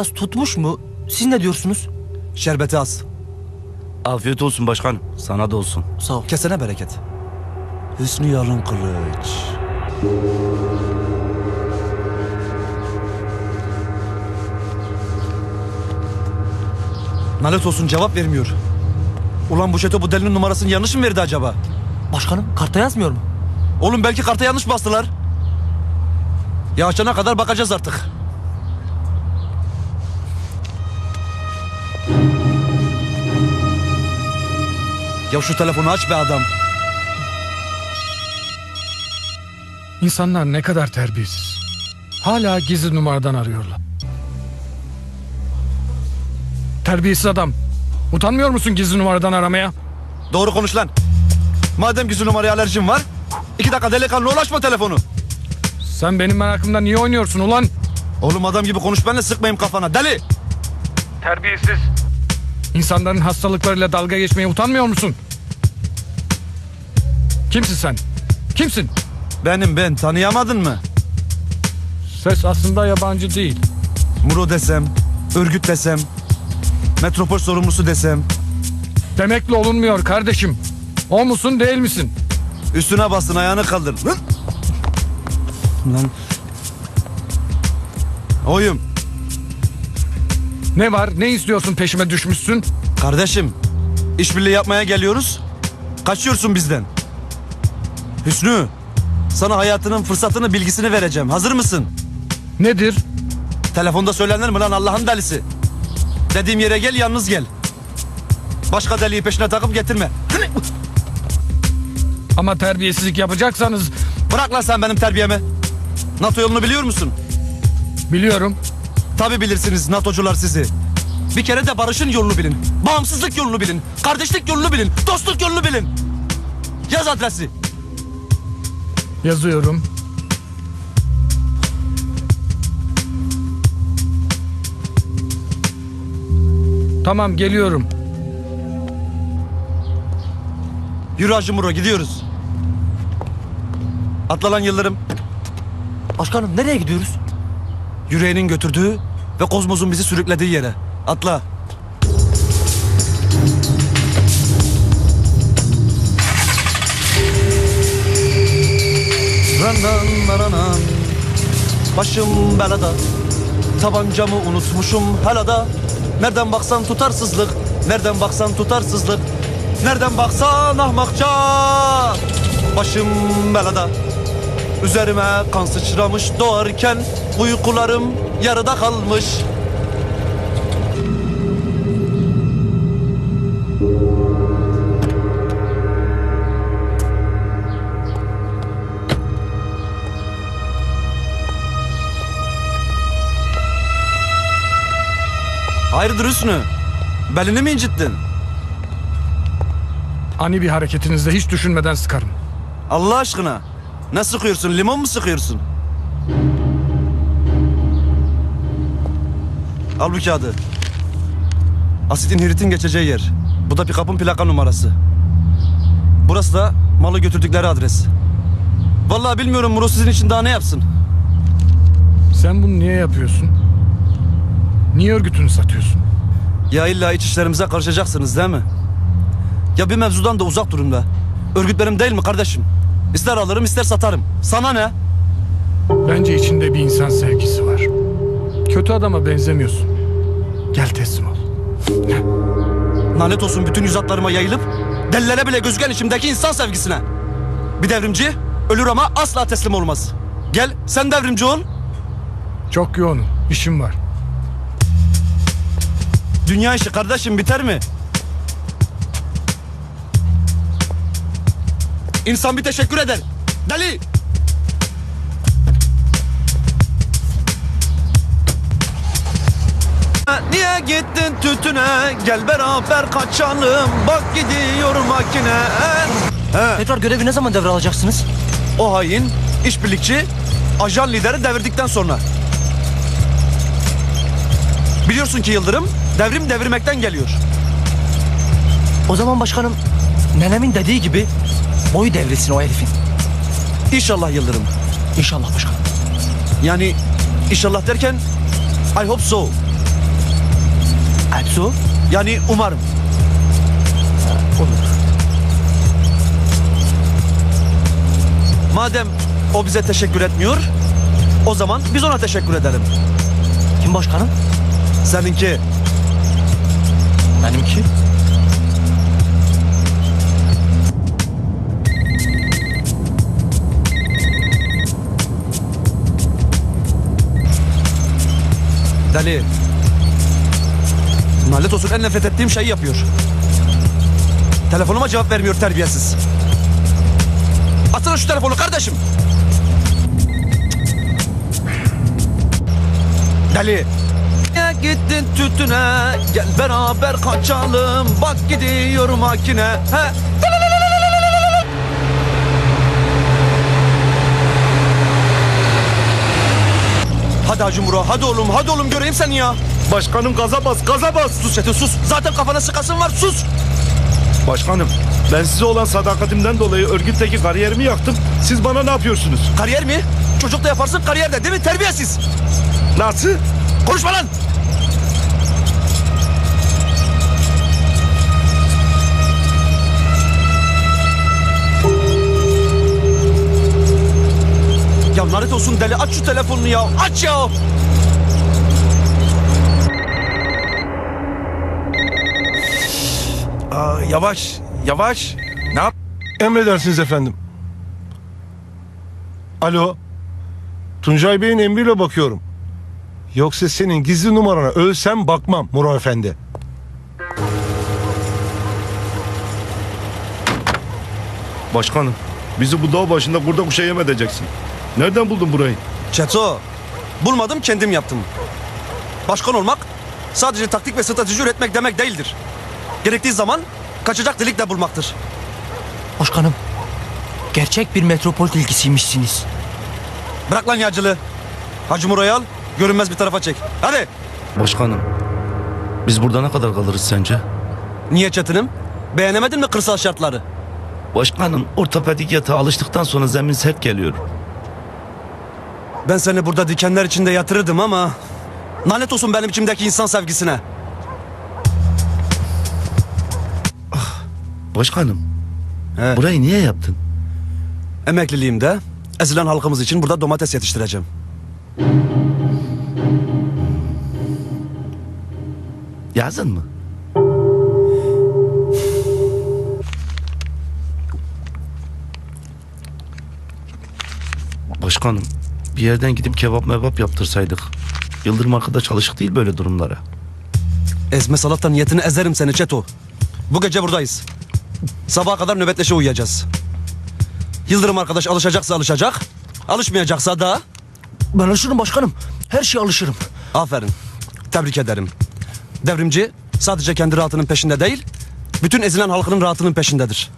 Biraz tutmuş mu? Siz ne diyorsunuz? Şerbeti az. Afiyet olsun başkanım. Sana da olsun. Sağ ol. Kesene bereket. Hüsnü Yalın Kılıç. Nalet olsun cevap vermiyor. Ulan bu çete bu delinin numarasını yanlış mı verdi acaba? Başkanım kartta yazmıyor mu? Oğlum belki karta yanlış bastılar. Ya açana kadar bakacağız artık. Ya şu telefonu aç be adam. İnsanlar ne kadar terbiyesiz. Hala gizli numaradan arıyorlar. Terbiyesiz adam. Utanmıyor musun gizli numaradan aramaya? Doğru konuş lan. Madem gizli numaraya alerjin var, iki dakika delikanlı ulaşma telefonu. Sen benim merakımda niye oynuyorsun ulan? Oğlum adam gibi konuş benimle sıkmayayım kafana deli. Terbiyesiz. İnsanların hastalıklarıyla dalga geçmeye utanmıyor musun? Kimsin sen? Kimsin? Benim ben tanıyamadın mı? Ses aslında yabancı değil. Muro desem, örgüt desem, metropol sorumlusu desem, Demekle olunmuyor kardeşim. O musun değil misin? üstüne bastın ayağını kaldır. Lan. Oyum. Ne var? Ne istiyorsun peşime düşmüşsün? Kardeşim, işbirliği yapmaya geliyoruz. Kaçıyorsun bizden. Hüsnü, sana hayatının fırsatını, bilgisini vereceğim. Hazır mısın? Nedir? Telefonda söylenir mi lan Allah'ın delisi? Dediğim yere gel, yalnız gel. Başka deliği peşine takıp getirme. Ama terbiyesizlik yapacaksanız Bırak lan sen benim terbiyemi. NATO yolunu biliyor musun? biliyorum. Tabi bilirsiniz NATO'cular sizi. Bir kere de barışın yolunu bilin. Bağımsızlık yolunu bilin. Kardeşlik yolunu bilin. Dostluk yolunu bilin. Yaz adresi. Yazıyorum. Tamam geliyorum. Yürü Hacı Muro gidiyoruz. Atla lan Yıldırım. Başkanım nereye gidiyoruz? Yüreğinin götürdüğü ve kozmosun bizi sürüklediği yere. Atla. Başım belada. Tabancamı unutmuşum helada. Nereden baksan tutarsızlık Nereden baksan tutarsızlık. Nereden baksan ahmakça. Başım belada Üzerime kan sıçramış doğarken Uykularım yarıda kalmış Hayırdır Hüsnü? Belini mi incittin? Ani bir hareketinizde hiç düşünmeden sıkarım. Allah aşkına. Ne sıkıyorsun? Limon mu sıkıyorsun? Al bu kağıdı. Asitin hiritin geçeceği yer. Bu da pikapın plaka numarası. Burası da malı götürdükleri adres. Vallahi bilmiyorum Muro sizin için daha ne yapsın. Sen bunu niye yapıyorsun? Niye örgütünü satıyorsun? Ya illa iç işlerimize karışacaksınız değil mi? Ya bir mevzudan da uzak durun be. Örgütlerim değil mi kardeşim? İster alırım ister satarım. Sana ne? Bence içinde bir insan sevgisi var. Kötü adama benzemiyorsun. Gel teslim ol. Lanet olsun bütün yüz hatlarıma yayılıp delilere bile gözüken içimdeki insan sevgisine. Bir devrimci ölür ama asla teslim olmaz. Gel sen devrimci ol. Çok yoğunum. işim var. Dünya işi kardeşim biter mi? İnsan bir teşekkür eder. Deli! Niye gittin tütüne? Gel beraber kaçalım. Bak gidiyor makine. He. Tekrar görevi ne zaman devralacaksınız? O hain, işbirlikçi, ajan lideri devirdikten sonra. Biliyorsun ki Yıldırım, devrim devirmekten geliyor. O zaman başkanım nenemin dediği gibi boyu devrilsin o herifin. İnşallah Yıldırım. İnşallah başkanım. Yani inşallah derken I hope so. Hepsi. Yani umarım. Olur. Madem o bize teşekkür etmiyor, o zaman biz ona teşekkür edelim. Kim başkanım? Seninki Benimki. Deli. Nalet en nefret ettiğim şeyi yapıyor. Telefonuma cevap vermiyor terbiyesiz. Atın şu telefonu kardeşim. Deli. Ya gittin tütüne gel beraber kaçalım bak gidiyor makine he. Hadi Hacı Muro hadi oğlum hadi oğlum göreyim seni ya. Başkanım gaza bas gaza bas. Sus Çetin sus zaten kafana sıkasın var sus. Başkanım ben size olan sadakatimden dolayı örgütteki kariyerimi yaktım. Siz bana ne yapıyorsunuz? Kariyer mi? Çocuk da yaparsın kariyer de değil mi terbiyesiz. Nasıl? Konuşma lan. Ya lanet olsun deli aç şu telefonunu ya aç ya. Aa, yavaş yavaş. Ne yap? Emredersiniz efendim. Alo. Tuncay Bey'in emriyle bakıyorum. Yoksa senin gizli numarana ölsem bakmam Murat Efendi. Başkanım bizi bu dağ başında kurda kuşa yem edeceksin. Nereden buldun burayı? Çeto bulmadım kendim yaptım. Başkan olmak sadece taktik ve strateji üretmek demek değildir. Gerektiği zaman kaçacak delik de bulmaktır. Başkanım. Gerçek bir metropol ilgisiymişsiniz. Bırak lan yağcılığı. Hacı Muro'yu al görünmez bir tarafa çek. Hadi. Başkanım biz burada ne kadar kalırız sence? Niye Çetin'im? Beğenemedin mi kırsal şartları? Başkanım ortopedik yatağa alıştıktan sonra zemin sert geliyor. Ben seni burada dikenler içinde yatırırdım ama... Lanet olsun benim içimdeki insan sevgisine. Başkanım He. burayı niye yaptın? Emekliliğimde ezilen halkımız için burada domates yetiştireceğim. Yazın mı? Başkanım bir yerden gidip kebap mebap yaptırsaydık. Yıldırım arkadaş alışık değil böyle durumlara. Ezme salata niyetini ezerim seni Çeto. Bu gece buradayız. Sabaha kadar nöbetleşe uyuyacağız. Yıldırım arkadaş alışacaksa alışacak. Alışmayacaksa da Ben alışırım başkanım. Her şeye alışırım. aferin. Tebrik ederim. Devrimci sadece kendi rahatının peşinde değil, bütün ezilen halkının rahatının peşindedir.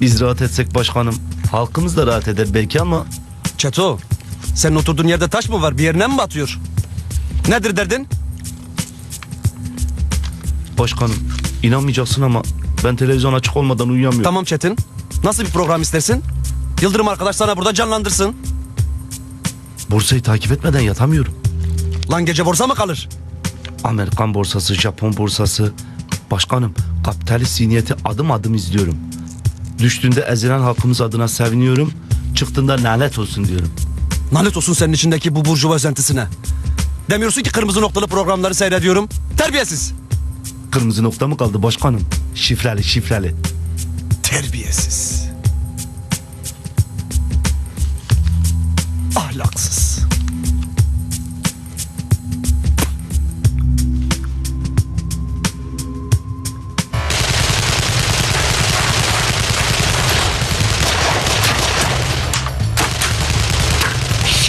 Biz rahat etsek başkanım halkımız da rahat eder belki ama Çeto, senin oturduğun yerde taş mı var? Bir yerine mi batıyor? Nedir derdin? başkanım inanmayacaksın ama ben televizyon açık olmadan uyuyamıyorum. Tamam Çetin. Nasıl bir program istersin? Yıldırım arkadaş sana burada canlandırsın. Borsayı takip etmeden yatamıyorum. Lan gece borsa mı kalır? Amerikan borsası, Japon borsası. Başkanım, kapitalist zihniyeti adım adım izliyorum. Düştüğünde ezilen halkımız adına seviniyorum. Çıktığında lanet olsun diyorum. Lanet olsun senin içindeki bu burjuva özentisine. Demiyorsun ki kırmızı noktalı programları seyrediyorum. Terbiyesiz. Kırmızı nokta mı kaldı başkanım? Şifreli şifreli. Terbiyesiz. Ahlaksız.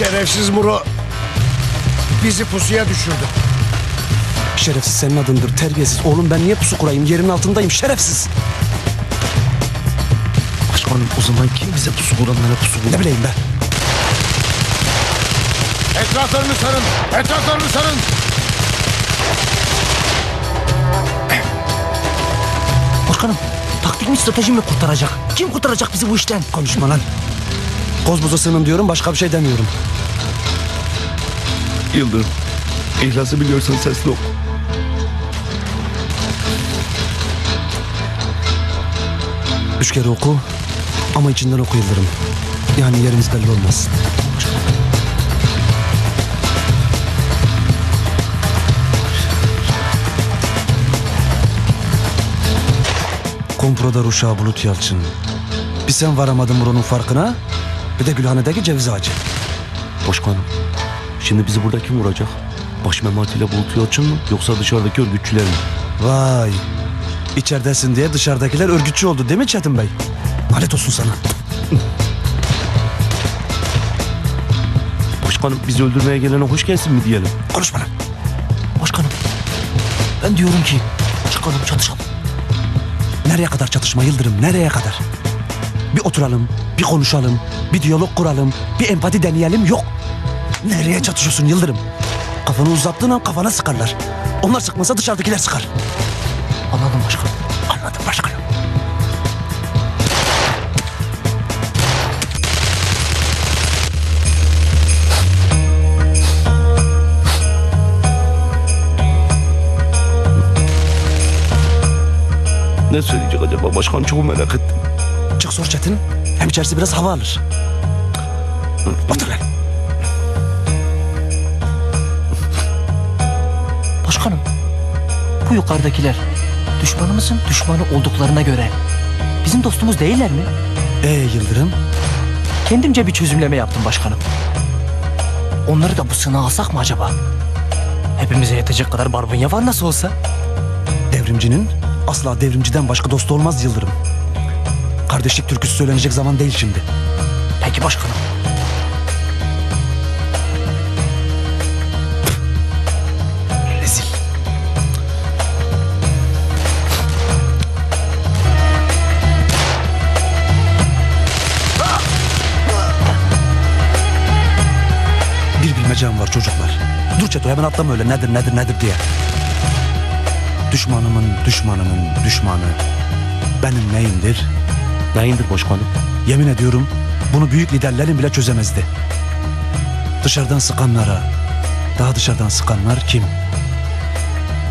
Şerefsiz Muro bizi pusuya düşürdü. Şerefsiz senin adındır terbiyesiz. Oğlum ben niye pusu kurayım? Yerin altındayım şerefsiz. Başkanım o zaman kim bize pusu kuranlara pusu Ne kuran? bileyim ben. Etraflarını sarın. Etraflarını sarın. Başkanım. Taktik mi strateji mi kurtaracak? Kim kurtaracak bizi bu işten? Konuşma lan. Kozbuza sığının diyorum başka bir şey demiyorum. Yıldırım. İhlası biliyorsun sesli ol. Üç kere oku ama içinden oku Yıldırım. Yani yerimiz belli olmaz. Komproda Ruşa Bulut Yalçın. Bir sen varamadın buranın farkına, bir de Gülhane'deki ceviz ağacı. Başkanım şimdi bizi burada kim vuracak? Baş Memati ile Bulut Yalçın mı yoksa dışarıdaki örgütçüler mi? Vay. İçeridesin diye dışarıdakiler örgütçü oldu değil mi Çetin Bey? Lanet olsun sana. Başkanım bizi öldürmeye gelene hoş gelsin mi diyelim? Konuşma lan. Başkanım ben diyorum ki çıkalım çatışalım. Nereye kadar çatışma Yıldırım? Nereye kadar? Bir oturalım, bir konuşalım, bir diyalog kuralım, bir empati deneyelim. Yok. Nereye çatışıyorsun Yıldırım? Kafanı uzattığın an kafana sıkarlar. Onlar sıkmasa dışarıdakiler sıkar. Anladım başkanım. Anladım başkanım. Ne söyleyecek acaba başkan çok merak ettim. Çık sor Çetin. Hem içerisi biraz hava alır. Otur lan. Başkanım bu yukarıdakiler düşmanımızın düşmanı olduklarına göre bizim dostumuz değiller mi? Ee Yıldırım? Kendimce bir çözümleme yaptım başkanım. Onları da bu sınığa alsak mı acaba? Hepimize yetecek kadar barbunya var nasıl olsa. Devrimcinin asla devrimciden başka dostu olmaz Yıldırım. Kardeşlik türküsü söylenecek zaman değil şimdi. Peki başkanım. Rezil. Bir bilmecem var çocuklar. Dur Çeto hemen atlama öyle nedir nedir nedir diye. Düşmanımın düşmanımın düşmanı benim neyimdir? Neyindir başkanım? Yemin ediyorum bunu büyük liderlerin bile çözemezdi. Dışarıdan sıkanlara, daha dışarıdan sıkanlar kim?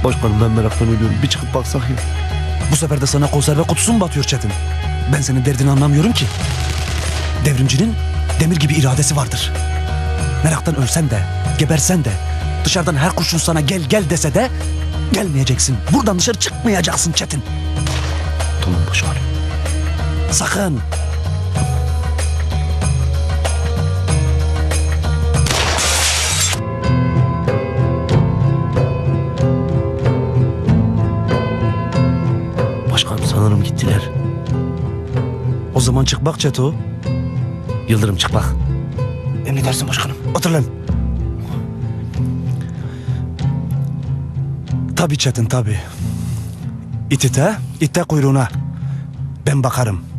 Başkanım ben meraktan ölüyorum. Bir çıkıp baksak ya. Bu sefer de sana konserve kutusu mu batıyor Çetin? Ben senin derdini anlamıyorum ki. Devrimcinin demir gibi iradesi vardır. Meraktan ölsen de, gebersen de, dışarıdan her kurşun sana gel gel dese de gelmeyeceksin. Buradan dışarı çıkmayacaksın Çetin. Tamam başkanım. Sakın. Başkanım sanırım gittiler. O zaman çık bak Çeto. Yıldırım çık bak. Emredersin başkanım. Otur lan. Tabii Çetin tabii. İt ite, ite kuyruğuna. Ben bakarım.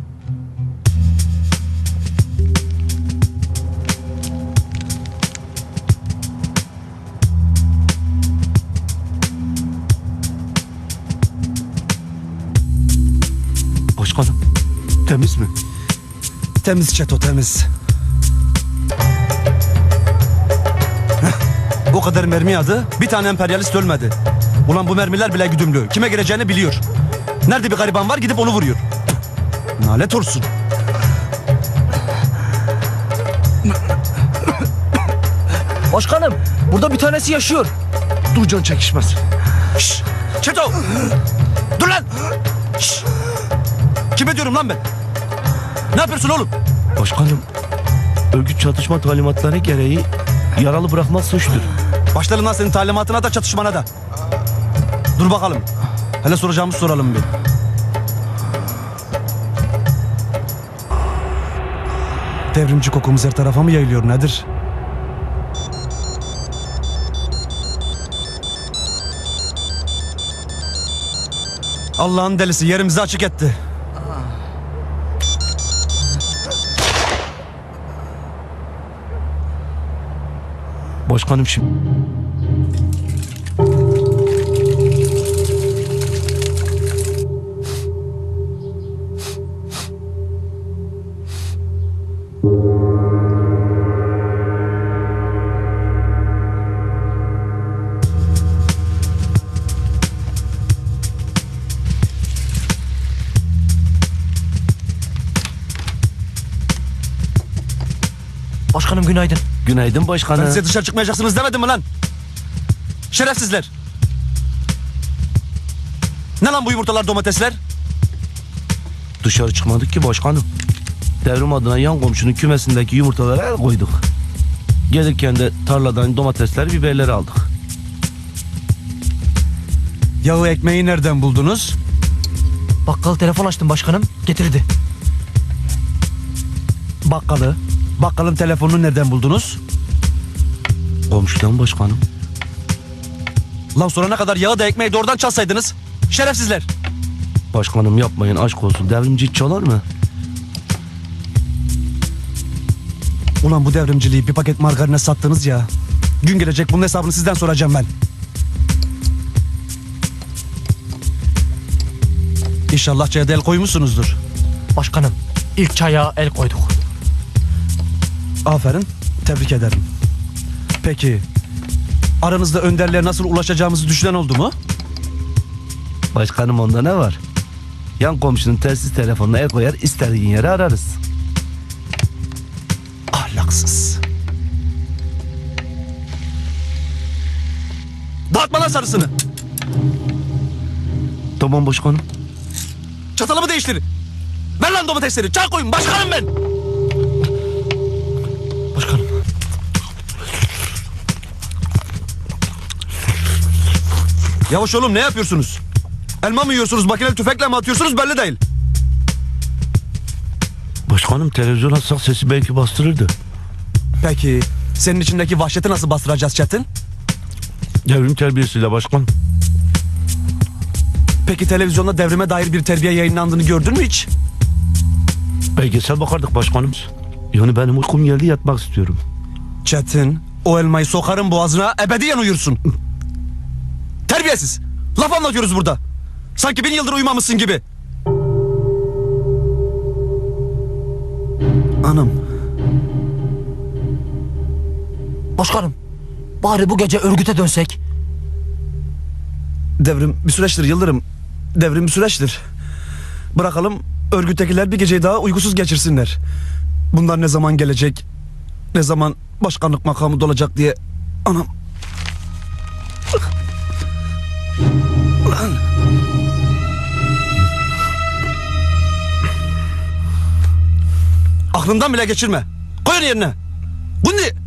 Başkanım temiz mi? Temiz Çeto temiz. Heh, O kadar mermi yağdı. Bir tane emperyalist ölmedi. Ulan bu mermiler bile güdümlü. Kime gireceğini biliyor. Nerede bir gariban var gidip onu vuruyor. Nalet olsun. Başkanım burada bir tanesi yaşıyor. Dur can çekişmez. Şşş! Çeto! Dur lan! Kime diyorum lan ben? Ne yapıyorsun oğlum? Başkanım örgüt çatışma talimatları gereği yaralı bırakmak suçtur. Başlarım lan senin talimatına da çatışmana da. Dur bakalım. Hele soracağımız soralım bir. Devrimci kokumuz her tarafa mı yayılıyor nedir? Allah'ın delisi yerimizi açık etti. Başkanım şimdi günaydın. Günaydın Ben başkanım. size dışarı çıkmayacaksınız demedim mi lan? Şerefsizler. Ne lan bu yumurtalar domatesler? Dışarı çıkmadık ki başkanım. Devrim adına yan komşunun kümesindeki yumurtalara el koyduk. Gelirken de tarladan domatesler, biberleri aldık. Yağı ekmeği nereden buldunuz? Bakkal telefon açtım başkanım. Getirdi. Bakkalı. Bakkalın telefonunu nereden buldunuz? Komşudan başkanım. Lan sonra ne kadar yağı da ekmeği de oradan çalsaydınız. Şerefsizler. Başkanım yapmayın aşk olsun. Devrimci çalar mı? Ulan bu devrimciliği bir paket margarine sattınız ya. Gün gelecek bunun hesabını sizden soracağım ben. İnşallah çaya el koymuşsunuzdur. Başkanım ilk çaya el koyduk. Aferin. Tebrik ederim. Peki. Aranızda önderliğe nasıl ulaşacağımızı düşünen oldu mu? Başkanım onda ne var? Yan komşunun telsiz telefonuna el koyar istediğin yere ararız. Ahlaksız. Dağıtma lan sarısını. Tamam başkanım. Çatalımı değiştir. Ver lan domatesleri. Çay koyun. Başkanım ben. Yavaş oğlum ne yapıyorsunuz? Elma mı yiyorsunuz? Makineli tüfekle mi atıyorsunuz? Belli değil. Başkanım televizyon atsak sesi belki bastırırdı. Peki senin içindeki vahşeti nasıl bastıracağız Çetin? Devrim terbiyesiyle başkan. Peki televizyonda devrime dair bir terbiye yayınlandığını gördün mü hiç? Belgesel bakardık başkanım. Yani benim uykum geldi yatmak istiyorum. Çetin, o elmayı sokarım boğazına ebediyen uyursun. Terbiyesiz. Laf anlatıyoruz burada. Sanki bin yıldır uyumamışsın gibi. Anam. Başkanım. Bari bu gece örgüte dönsek. Devrim bir süreçtir Yıldırım. Devrim bir süreçtir. Bırakalım örgüttekiler bir geceyi daha uygusuz geçirsinler. Bunlar ne zaman gelecek? Ne zaman başkanlık makamı dolacak diye. Anam lan? Aklından bile geçirme. Koy yerine. Bu ne?